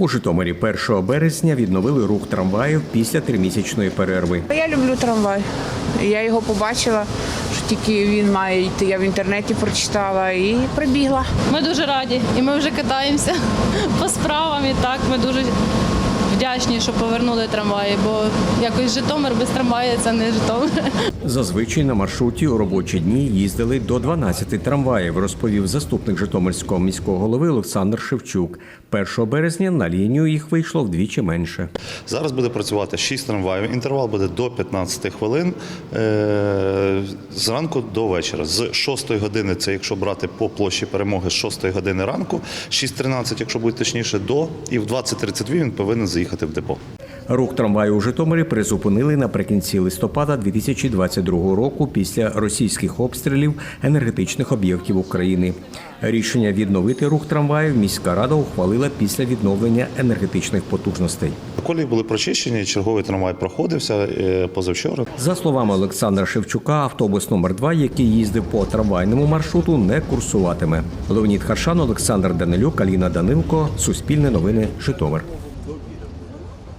У Житомирі 1 березня відновили рух трамваїв після тримісячної перерви. Я люблю трамвай. Я його побачила, що тільки він має йти. Я в інтернеті прочитала і прибігла. Ми дуже раді, і ми вже катаємося по справам. І так ми дуже вдячні, що повернули трамваї, бо якось Житомир без трамваю це не Житомир. Зазвичай на маршруті у робочі дні їздили до 12 трамваїв, розповів заступник Житомирського міського голови Олександр Шевчук. 1 березня на лінію їх вийшло вдвічі менше. Зараз буде працювати 6 трамваїв. Інтервал буде до 15 хвилин е, зранку до вечора. З 6 години, це якщо брати по площі перемоги з 6 години ранку, 6.13, якщо бути точніше, до і в 20.32 він повинен заїхати в депо. Рух трамваю у Житомирі призупинили наприкінці листопада 2022 року після російських обстрілів енергетичних об'єктів України. Рішення відновити рух трамваїв міська рада ухвалила після відновлення енергетичних потужностей. Колії були прочищені, черговий трамвай проходився е, позавчора. За словами Олександра Шевчука, автобус номер 2 який їздив по трамвайному маршруту, не курсуватиме. Леонід Харшан, Олександр Данилюк, Аліна Данилко, Суспільне новини, Житомир.